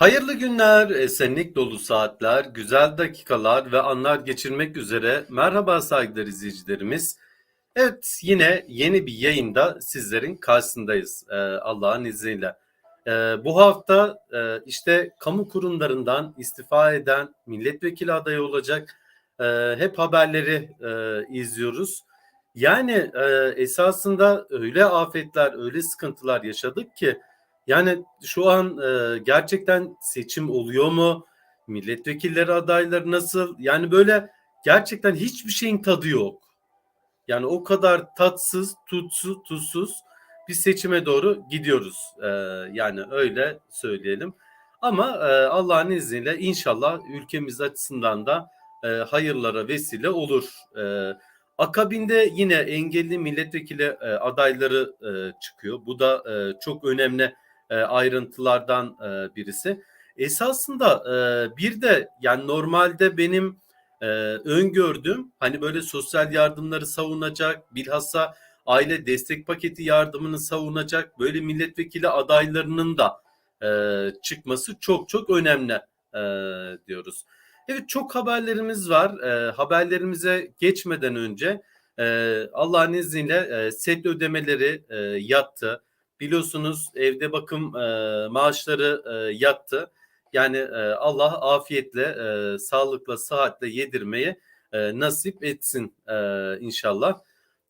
Hayırlı günler, esenlik dolu saatler, güzel dakikalar ve anlar geçirmek üzere merhaba saygıdeğer izleyicilerimiz. Evet yine yeni bir yayında sizlerin karşısındayız e, Allah'ın izniyle. E, bu hafta e, işte kamu kurumlarından istifa eden milletvekili adayı olacak hep haberleri izliyoruz. Yani esasında öyle afetler, öyle sıkıntılar yaşadık ki yani şu an e, gerçekten seçim oluyor mu? Milletvekilleri adayları nasıl? Yani böyle gerçekten hiçbir şeyin tadı yok. Yani o kadar tatsız, tutsuz, tuzsuz bir seçime doğru gidiyoruz. E, yani öyle söyleyelim. Ama e, Allah'ın izniyle inşallah ülkemiz açısından da e, hayırlara vesile olur. E, akabinde yine engelli milletvekili e, adayları e, çıkıyor. Bu da e, çok önemli e, ayrıntılardan e, birisi. Esasında e, bir de yani normalde benim öngördüğüm hani böyle sosyal yardımları savunacak bilhassa aile destek paketi yardımını savunacak böyle milletvekili adaylarının da çıkması çok çok önemli diyoruz. Evet çok haberlerimiz var. Haberlerimize geçmeden önce Allah'ın izniyle set ödemeleri e, yattı. Biliyorsunuz evde bakım e, maaşları e, yattı. Yani e, Allah afiyetle, e, sağlıkla, sıhhatle yedirmeyi e, nasip etsin e, inşallah.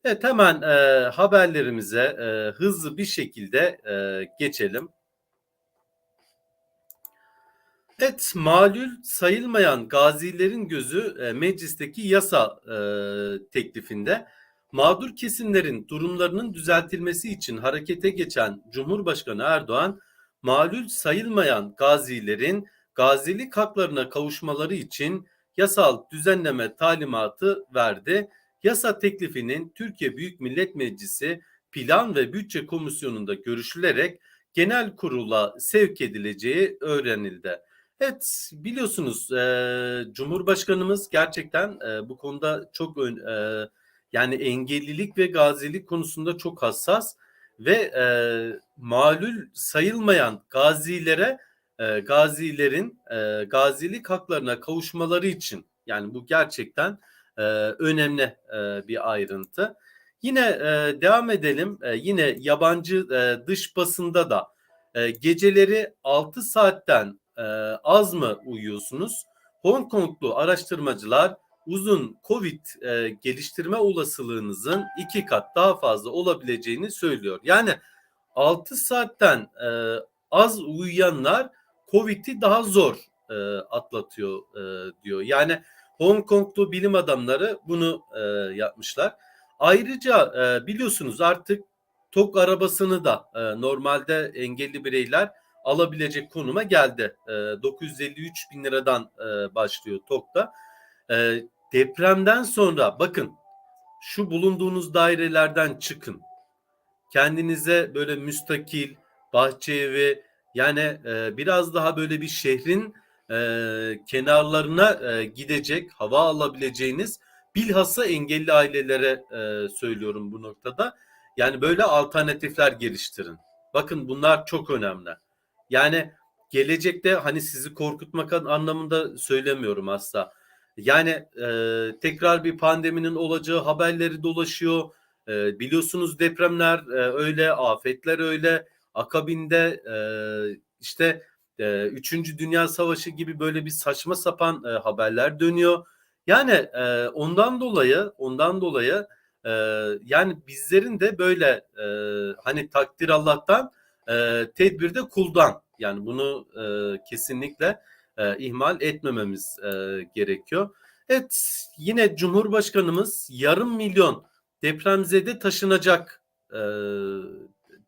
Evet hemen e, haberlerimize e, hızlı bir şekilde e, geçelim. Evet, malul sayılmayan gazilerin gözü e, meclisteki yasa e, teklifinde mağdur kesimlerin durumlarının düzeltilmesi için harekete geçen Cumhurbaşkanı Erdoğan, malul sayılmayan gazilerin gazilik haklarına kavuşmaları için yasal düzenleme talimatı verdi. Yasa teklifinin Türkiye Büyük Millet Meclisi Plan ve Bütçe Komisyonu'nda görüşülerek genel kurula sevk edileceği öğrenildi. Evet biliyorsunuz e, Cumhurbaşkanımız gerçekten e, bu konuda çok ön, yani engellilik ve gazilik konusunda çok hassas ve e, malul sayılmayan gazilere e, gazilerin e, gazilik haklarına kavuşmaları için yani bu gerçekten e, önemli e, bir ayrıntı. Yine e, devam edelim. E, yine yabancı e, dış basında da e, geceleri 6 saatten e, az mı uyuyorsunuz? Hong Konglu araştırmacılar uzun COVID e, geliştirme olasılığınızın iki kat daha fazla olabileceğini söylüyor. Yani 6 saatten e, az uyuyanlar COVID'i daha zor e, atlatıyor e, diyor. Yani Hong Konglu bilim adamları bunu e, yapmışlar. Ayrıca e, biliyorsunuz artık TOK arabasını da e, normalde engelli bireyler alabilecek konuma geldi. E, 953 bin liradan e, başlıyor TOK'ta. E, depremden sonra bakın şu bulunduğunuz dairelerden çıkın. Kendinize böyle müstakil, bahçe evi yani e, biraz daha böyle bir şehrin e, kenarlarına e, gidecek, hava alabileceğiniz bilhassa engelli ailelere e, söylüyorum bu noktada. Yani böyle alternatifler geliştirin. Bakın bunlar çok önemli. Yani gelecekte hani sizi korkutmak anlamında söylemiyorum asla. Yani e, tekrar bir pandeminin olacağı haberleri dolaşıyor. E, biliyorsunuz depremler e, öyle, afetler öyle. Akabinde e, işte e, Üçüncü Dünya Savaşı gibi böyle bir saçma sapan e, haberler dönüyor. Yani e, ondan dolayı, ondan dolayı e, yani bizlerin de böyle e, hani takdir Allah'tan, e, tedbir de kuldan. Yani bunu e, kesinlikle e, ihmal etmememiz e, gerekiyor. Evet yine Cumhurbaşkanımız yarım milyon depremzede taşınacak e,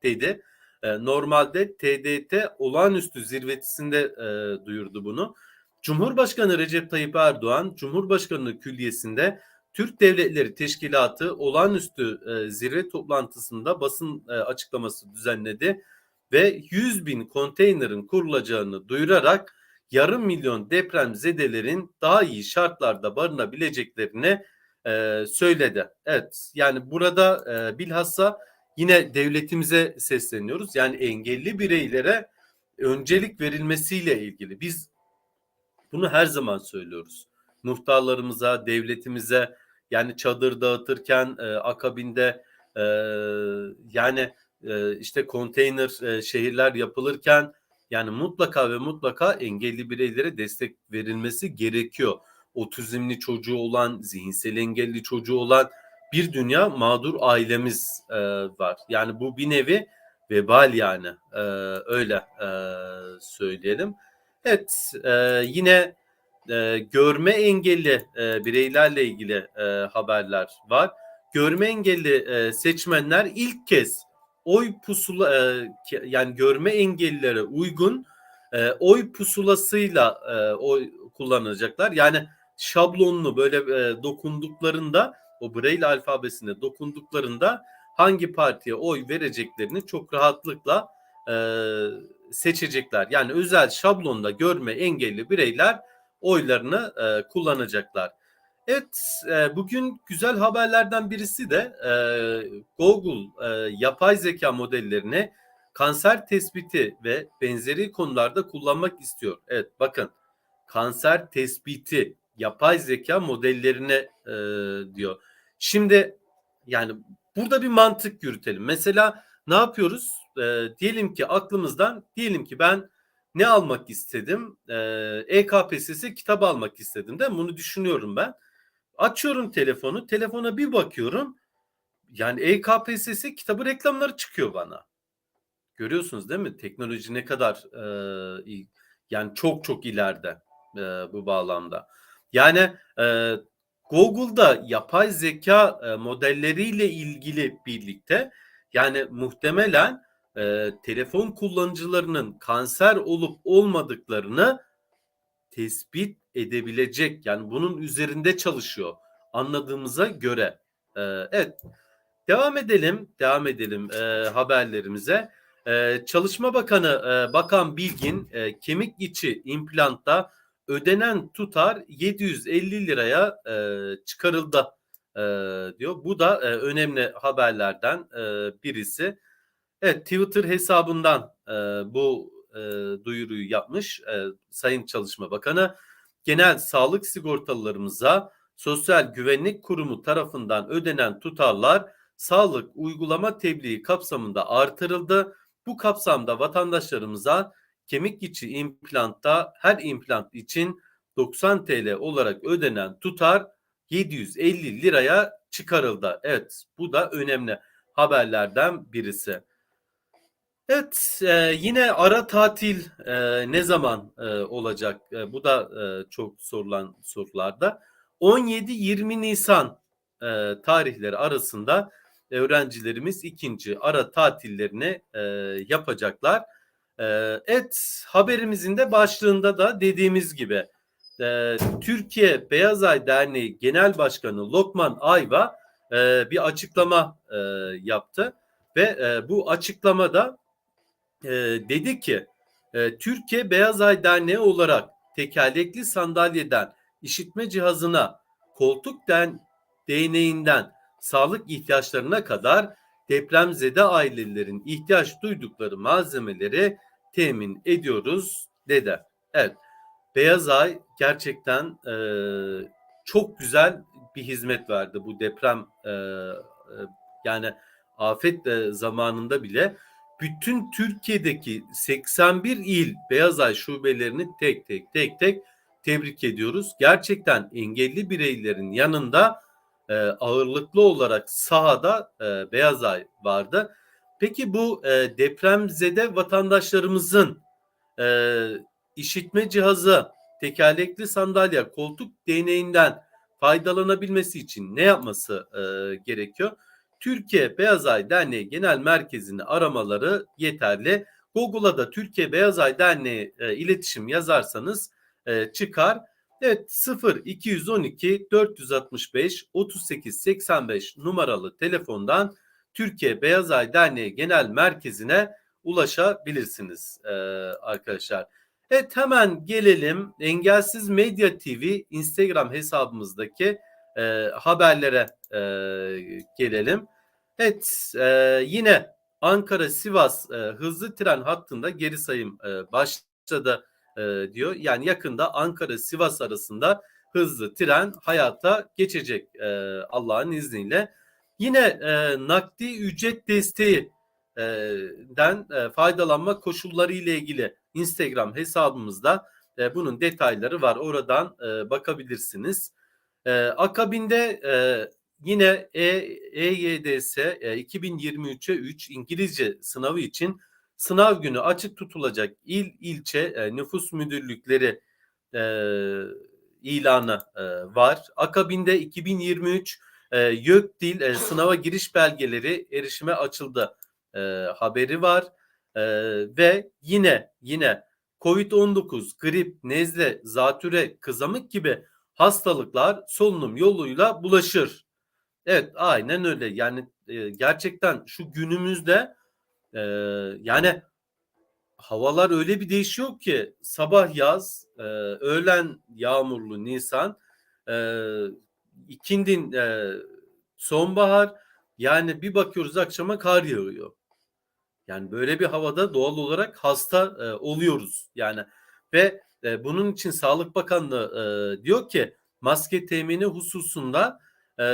dedi. E, normalde TDT olağanüstü zirvesinde e, duyurdu bunu. Cumhurbaşkanı Recep Tayyip Erdoğan Cumhurbaşkanlığı Külliyesi'nde Türk Devletleri Teşkilatı olağanüstü e, zirve toplantısında basın e, açıklaması düzenledi ve 100 bin konteynerin kurulacağını duyurarak yarım milyon deprem zedelerin daha iyi şartlarda barınabileceklerini e, söyledi. Evet yani burada e, bilhassa yine devletimize sesleniyoruz. Yani engelli bireylere öncelik verilmesiyle ilgili. Biz bunu her zaman söylüyoruz. Muhtarlarımıza, devletimize yani çadır dağıtırken e, akabinde e, yani e, işte konteyner e, şehirler yapılırken yani mutlaka ve mutlaka engelli bireylere destek verilmesi gerekiyor. Otizmli çocuğu olan, zihinsel engelli çocuğu olan bir dünya mağdur ailemiz e, var. Yani bu bir nevi vebal yani e, öyle e, söyleyelim. Evet e, yine e, görme engelli e, bireylerle ilgili e, haberler var. Görme engelli e, seçmenler ilk kez oy pusula e, yani görme engellilere uygun e, oy pusulasıyla e, oy kullanacaklar. Yani şablonlu böyle e, dokunduklarında o Braille alfabesine dokunduklarında hangi partiye oy vereceklerini çok rahatlıkla e, seçecekler. Yani özel şablonda görme engelli bireyler oylarını kullanacaklar. Evet, e, bugün güzel haberlerden birisi de e, Google e, yapay zeka modellerini kanser tespiti ve benzeri konularda kullanmak istiyor. Evet, bakın kanser tespiti yapay zeka modellerine diyor. Şimdi yani burada bir mantık yürütelim. Mesela ne yapıyoruz? Diyelim ki aklımızdan, diyelim ki ben ne almak istedim? E, EKPSS kitap almak istedim de bunu düşünüyorum ben. Açıyorum telefonu, telefona bir bakıyorum. Yani EKPSS kitabı reklamları çıkıyor bana. Görüyorsunuz değil mi? Teknoloji ne kadar e, yani çok çok ileride e, bu bağlamda. Yani e, Google'da yapay zeka e, modelleriyle ilgili birlikte yani muhtemelen e, telefon kullanıcılarının kanser olup olmadıklarını tespit edebilecek yani bunun üzerinde çalışıyor anladığımıza göre. E, evet devam edelim devam edelim e, haberlerimize. E, Çalışma Bakanı e, Bakan Bilgin e, kemik içi implantta ödenen tutar 750 liraya e, çıkarıldı e, diyor. Bu da e, önemli haberlerden e, birisi. Evet Twitter hesabından e, bu e, duyuruyu yapmış e, Sayın Çalışma Bakanı. Genel sağlık sigortalılarımıza Sosyal Güvenlik Kurumu tarafından ödenen tutarlar sağlık uygulama tebliği kapsamında artırıldı. Bu kapsamda vatandaşlarımıza kemik içi implantta her implant için 90 TL olarak ödenen tutar 750 liraya çıkarıldı. Evet bu da önemli haberlerden birisi. Evet e, yine ara tatil e, ne zaman e, olacak? E, bu da e, çok sorulan sorularda. 17-20 Nisan e, tarihleri arasında öğrencilerimiz ikinci ara tatillerini e, yapacaklar. E, et haberimizin de başlığında da dediğimiz gibi e, Türkiye Beyaz Ay Derneği Genel Başkanı Lokman Ayva e, bir açıklama e, yaptı ve e, bu açıklamada e, dedi ki e, Türkiye Beyaz Ay Derneği olarak tekerlekli sandalyeden işitme cihazına koltuk den, değneğinden sağlık ihtiyaçlarına kadar depremzede ailelerin ihtiyaç duydukları malzemeleri temin ediyoruz dedi. Evet Beyaz Ay gerçekten e, çok güzel bir hizmet verdi bu deprem e, e, yani afet e, zamanında bile bütün Türkiye'deki 81 il Beyaz Ay şubelerini tek tek tek tek tebrik ediyoruz. Gerçekten engelli bireylerin yanında e, ağırlıklı olarak sahada e, Beyaz Ay vardı. Peki bu e, depremzede vatandaşlarımızın e, işitme cihazı, tekerlekli sandalye, koltuk değneğinden faydalanabilmesi için ne yapması e, gerekiyor? Türkiye Beyaz Ay Derneği Genel Merkezi'ni aramaları yeterli. Google'a da Türkiye Beyaz Ay Derneği e, iletişim yazarsanız e, çıkar. Evet 0 212 465 38 85 numaralı telefondan Türkiye Beyaz Ay Derneği Genel Merkezi'ne ulaşabilirsiniz e, arkadaşlar. Evet hemen gelelim Engelsiz Medya TV Instagram hesabımızdaki e, haberlere e, gelelim. Evet e, yine Ankara-Sivas e, hızlı tren hattında geri sayım e, başladı e, diyor. Yani yakında Ankara-Sivas arasında hızlı tren hayata geçecek e, Allah'ın izniyle. Yine e, nakdi ücret desteği e, den e, faydalanma koşulları ile ilgili Instagram hesabımızda e, bunun detayları var. Oradan e, bakabilirsiniz. E, akabinde e, yine EYDS e, 2023'e 3 İngilizce sınavı için sınav günü açık tutulacak il ilçe e, nüfus müdürlükleri e, ilanı e, var. Akabinde 2023 e, YÖKDİL e, sınava giriş belgeleri erişime açıldı haberi var. Ve yine yine COVID-19, grip, nezle, zatüre, kızamık gibi hastalıklar solunum yoluyla bulaşır. Evet aynen öyle. Yani e, gerçekten şu günümüzde e, yani havalar öyle bir değişiyor ki sabah yaz, e, öğlen yağmurlu Nisan, e, ikindin e, sonbahar yani bir bakıyoruz akşama kar yağıyor. Yani böyle bir havada doğal olarak hasta e, oluyoruz. Yani ve e, bunun için Sağlık Bakanlığı e, diyor ki maske temini hususunda e,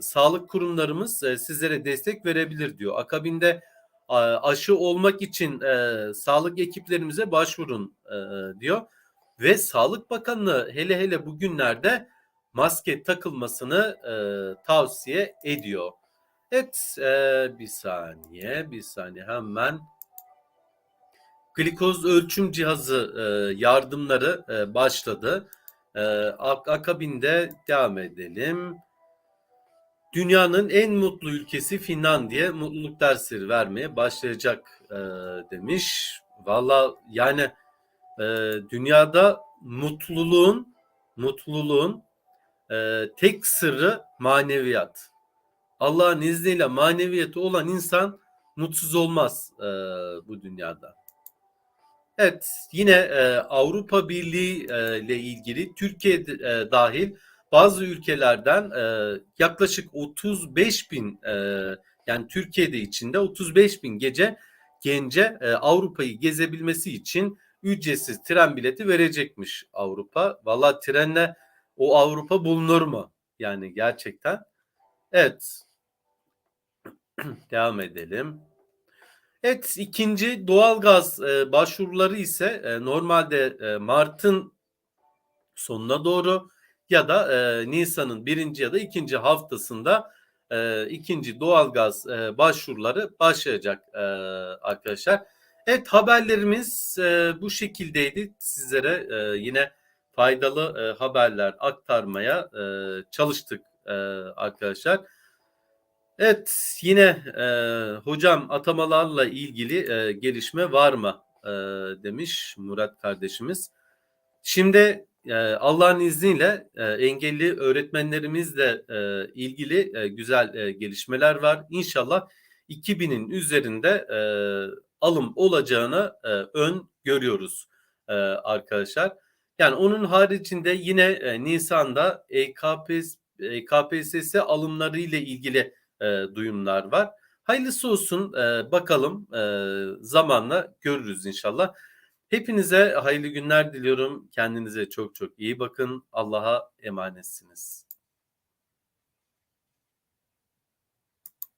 sağlık kurumlarımız e, sizlere destek verebilir diyor. Akabinde a, aşı olmak için e, sağlık ekiplerimize başvurun e, diyor. Ve Sağlık Bakanlığı hele hele bugünlerde maske takılmasını e, tavsiye ediyor. Evet e, bir saniye bir saniye hemen glikoz ölçüm cihazı e, yardımları e, başladı. E, ak- akabinde devam edelim. Dünyanın en mutlu ülkesi Finlandiya mutluluk dersleri vermeye başlayacak e, demiş. Valla yani e, dünyada mutluluğun mutluluğun e, tek sırrı maneviyat. Allah'ın izniyle maneviyatı olan insan mutsuz olmaz e, bu dünyada. Evet yine e, Avrupa Birliği e, ile ilgili Türkiye e, dahil bazı ülkelerden e, yaklaşık 35 bin e, yani Türkiye'de içinde 35 bin gece gence e, Avrupa'yı gezebilmesi için ücretsiz tren bileti verecekmiş Avrupa. Valla trenle o Avrupa bulunur mu? Yani gerçekten. Evet. Devam edelim. Evet ikinci doğalgaz e, başvuruları ise e, normalde e, Mart'ın sonuna doğru ya da e, Nisan'ın birinci ya da ikinci haftasında e, ikinci doğalgaz e, başvuruları başlayacak e, arkadaşlar. Evet haberlerimiz e, bu şekildeydi. Sizlere e, yine faydalı e, haberler aktarmaya e, çalıştık e, arkadaşlar. Evet yine e, hocam atamalarla ilgili e, gelişme var mı e, demiş Murat kardeşimiz. Şimdi e, Allah'ın izniyle e, engelli öğretmenlerimizle e, ilgili e, güzel gelişmeler var. İnşallah 2000'in üzerinde alım olacağını ön görüyoruz arkadaşlar. Yani onun haricinde yine Nisan'da EKPS, EKPSS alımları ile ilgili duyumlar var. Hayırlısı olsun bakalım zamanla görürüz inşallah. Hepinize hayırlı günler diliyorum. Kendinize çok çok iyi bakın. Allah'a emanetsiniz.